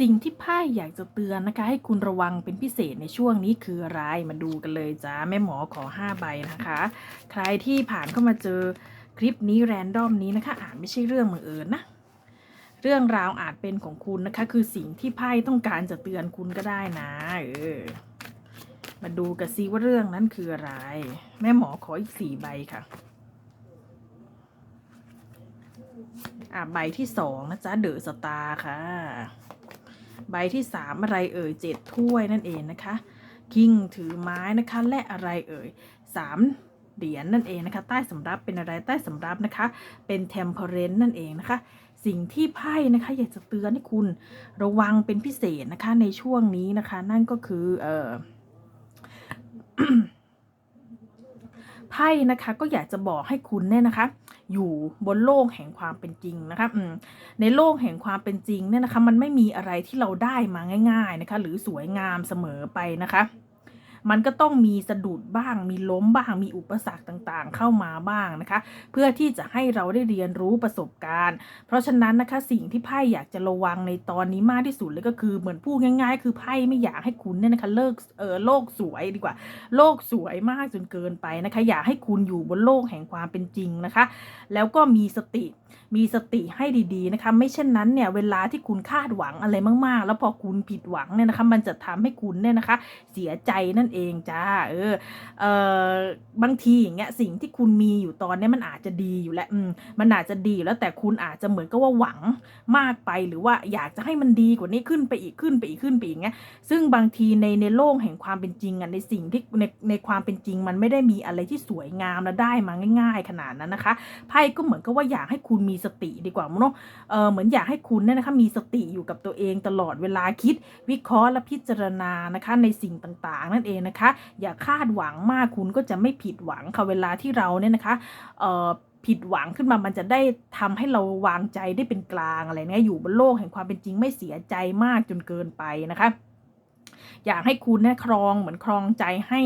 สิ่งที่ไพ่อยากจะเตือนนะคะ ให้คุณระวังเป็นพิเศษในช่วงนี้คืออะไรมาดูกันเลยจ้าแม่หมอขอ 5 ใบนะคะ ใครที่ผ่านเข้ามาเจอคลิปนี้แรนดอมนี้นะคะอาจไม่ใช่เรื่องบังเอิญนะ เรื่องราวอาจเป็นของคุณนะคะ คือสิ่งที่ไพ่ต้องการจะเตือนคุณก็ได้นะเออมาดูกันซิว่าเรื่องนั้นคืออะไร แม่หมอขออีกสี่ใบค่ะอะใบที่สองนะจ๊ะเดอะสตาร์ค่ะ ใบที่สามอะไรเอ่ยเจ็ดถ้วยนั่นเองนะคะ คิงถือไม้นะคะ และอะไรเอ่ยสามเหรียญนั่นเองนะคะ ใต้สำรับเป็นอะไรใต้สำรับนะคะ เป็นเทมเพเรนนั่นเองนะคะ สิ่งที่ไพ่นะคะอยากจะเตือนให้คุณระวังเป็นพิเศษนะคะในช่วงนี้นะคะ นั่นก็คือเออไพ่นะคะก็อยากจะบอกให้คุณเนี่ยนะคะ อยู่บนโลกแห่งความเป็นจริงนะคะในโลกแห่งความเป็นจริงเนี่ยนะคะ มันไม่มีอะไรที่เราได้มาง่าย ๆนะคะ หรือสวยงามเสมอไปนะคะ มันก็ต้องมีสะดุดบ้าง มีล้มบ้าง มีอุปสรรคต่างๆ เข้ามาบ้างนะคะ เพื่อที่จะให้เราได้เรียนรู้ประสบการณ์ เพราะฉะนั้นนะคะสิ่งที่ไพ่อยากจะระวังในตอนนี้มากที่สุดเลยก็คือเหมือนพูดง่าย ๆ คือไพ่ไม่อยากให้คุณเนี่ยนะคะเลิกเออโลกสวยดีกว่า โลกสวยมากจนเกินไปนะคะ อยากให้คุณอยู่บนโลกแห่งความเป็นจริงนะคะ แล้วก็มีสติมีสติให้ดีๆนะคะ ไม่เช่นนั้นเนี่ยเวลาที่คุณคาดหวังอะไรมากๆ แล้วพอคุณผิดหวังเนี่ยนะคะ มันจะทำให้คุณเนี่ยนะคะ เสียใจนั่นเองจ้าเออเออบางทีอย่างเงี้ยสิ่งที่คุณมีอยู่ตอนนี้มันอาจจะดีอยู่แล้วอืมมันอาจจะดีแล้วแต่คุณอาจจะเหมือนกับว่าหวังมากไปหรือว่าอยากจะให้มันดีกว่านี้ขึ้นไปอีกขึ้นไปอีกขึ้นไปอีกเงี้ยซึ่งบางทีในในโลกแห่งความเป็นจริงอะในสิ่งที่ในในความเป็นจริง มันไม่ได้มีอะไรที่สวยงามและได้มาง่าย ๆ ขนาดนั้นนะคะไพ่ก็เหมือนกับว่าอยากให้คุณมีสติดีกว่าเนาะเออเหมือนอยากให้คุณเนี่ยนะคะมีสติอยู่กับตัวเองตลอดเวลาคิด วิเคราะห์และพิจารณานะคะในสิ่งต่างๆ นั่นเองนะคะ อย่าคาดหวังมากคุณก็จะไม่ผิดหวังค่ะเวลาที่เราเนี่ยนะคะผิดหวังขึ้นมา มันจะได้ทำให้เราวางใจได้เป็นกลางอะไรเนี่ยอยู่บนโลกแห่งความเป็นจริงไม่เสียใจมากจนเกินไปนะคะ อยากให้คุณเนี่ยครองเหมือนครองใจให้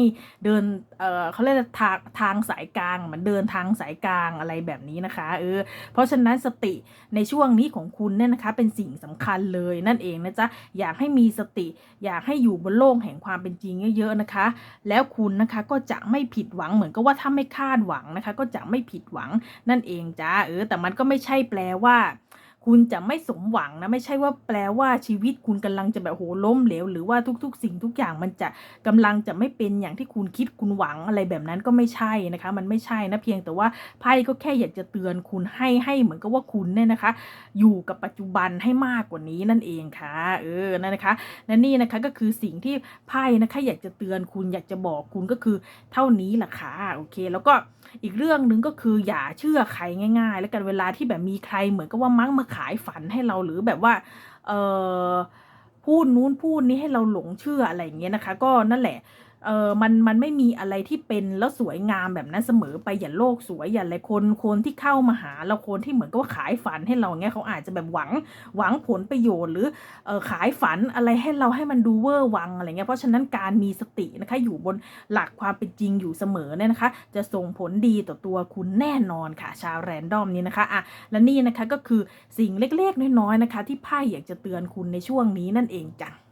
เดินเออเขาเรียกทางทางสายกลางเหมือนเดินทางสายกลางอะไรแบบนี้นะคะเออเพราะฉะนั้นสติในช่วงนี้ของคุณเนี่ยนะคะเป็นสิ่งสำคัญเลยนั่นเองนะจ๊ะอยากให้มีสติ อยากให้อยู่บนโลกแห่งความเป็นจริงเยอะๆนะคะ แล้วคุณนะคะก็จะไม่ผิดหวังเหมือนกับว่าถ้าไม่คาดหวังนะคะ ก็จะไม่ผิดหวังนั่นเองจ้าเออแต่มันก็ไม่ใช่แปลว่า คุณจะไม่สมหวังนะ ไม่ใช่ว่าแปลว่าชีวิตคุณกำลังจะแบบโหล้มเหลว หรือว่าทุก ๆ สิ่งทุกอย่างมันจะกำลังจะไม่เป็นอย่างที่คุณคิดคุณหวังอะไรแบบนั้นก็ไม่ใช่นะคะ มันไม่ใช่นะเพียงแต่ว่าไพ่ก็แค่อยากจะเตือนคุณให้ให้เหมือนกับว่าคุณเนี่ยนะคะ อยู่กับปัจจุบันให้มากกว่านี้นั่นเองค่ะ เออนั่นนะคะและนี่นะคะก็คือสิ่งที่ไพ่นะคะอยากจะเตือนคุณอยากจะบอกคุณก็คือเท่านี้แหละค่ะโอเค แล้วก็อีกเรื่องหนึ่งก็คืออย่าเชื่อใครง่าย ๆ แล้วกันเวลาที่แบบมีใครเหมือนกับว่ามักมาขายฝันให้เราหรือแบบว่า เออพูดนู้นพูดนี้ให้เราหลงเชื่ออะไรอย่างเงี้ยนะคะ ก็นั่นแหละ เออมันมันไม่มีอะไรที่เป็นแล้วสวยงามแบบนั้นเสมอไปอย่าโลกสวยอย่าอะไรคนคนที่เข้ามาหาเราคนที่เหมือนกับว่าขายฝันให้เราเงี้ยเขาอาจจะแบบหวังหวังผลประโยชน์ หรือเออขายฝันอะไรให้เราให้มันดูเวอร์วังอะไรเงี้ยเพราะฉะนั้นการมีสตินะคะอยู่บนหลักความเป็นจริงอยู่เสมอเนี่ยนะคะ จะส่งผลดีต่อตัวคุณแน่นอนค่ะ ชาวแรนดอมนี้นะคะอะและนี่นะคะก็คือสิ่งเล็กๆน้อยๆนะคะ ที่ไพ่อยากจะเตือนคุณในช่วงนี้นั่นเองจ้ะ